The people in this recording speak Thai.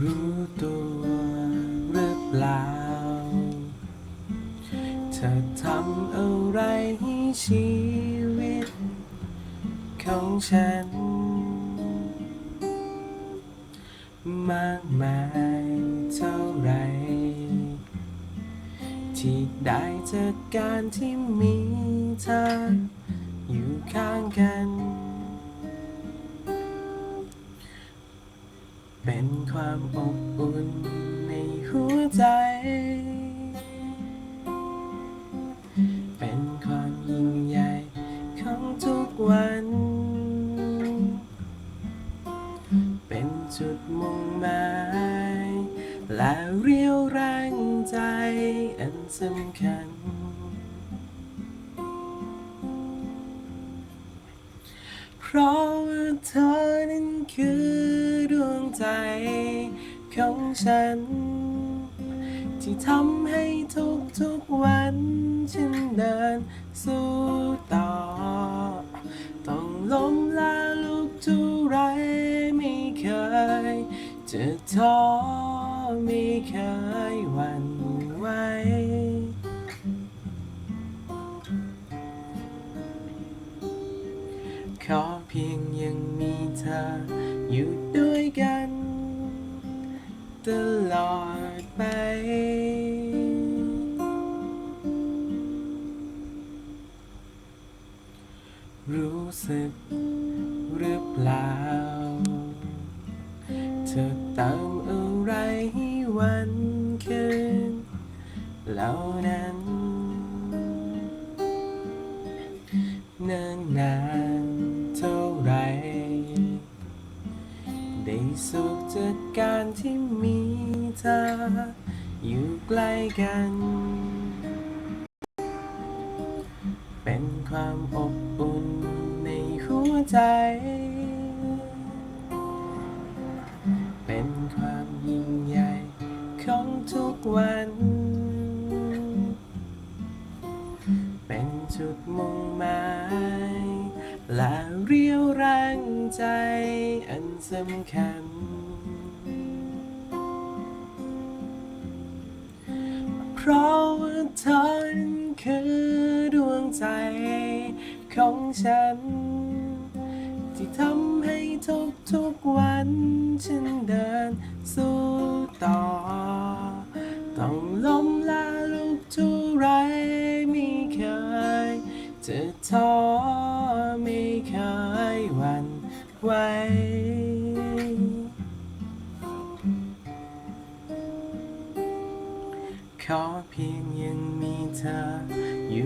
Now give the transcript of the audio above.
รู้ตัวหรือเปล่าเธอทำอะไรให้ชีวิต ของฉัน มากมายเท่าไร ที่ได้จากการที่มีเธออยู่ข้างกัน เป็นความอบอุ่นในหัวใจ เป็นความยิ่งใหญ่ของทุกวัน เป็นจุดมุ่งหมาย และเรียวแรงใจอันสำคัญ เพราะว่าเธอนั้นคือ ใจของฉัน ที่ทำให้ทุกทุกๆวันฉันเดินสู้ต่อ ต้องล้มแล้วลุกเท่าไรไม่เคย จะท้อไม่เคยหวั่นไหวขอเพียงยังมีเธออยู่ด้วย ตลอดไป รู้สึกหรือเปล่า เธอเติมอะไรวันคืนเหล่านั้น สุขจากการที่มีเธออยู่ใกล้กัน เป็นความอบอุ่นในหัวใจ เป็นความยิ่งใหญ่ของทุกวัน เป็นจุดมุ่งหมาย และเรียวแรงใจอันสำคัญ เพราะว่าเธอคือดวงใจของฉัน ที่ทำให้ทุกทุกๆวันฉันเดินสู้ต่อ ต้องล้มละลุกท่าไรไม่เคยจะท้อ ไว้ ขอเพียงยังมีเธออยู่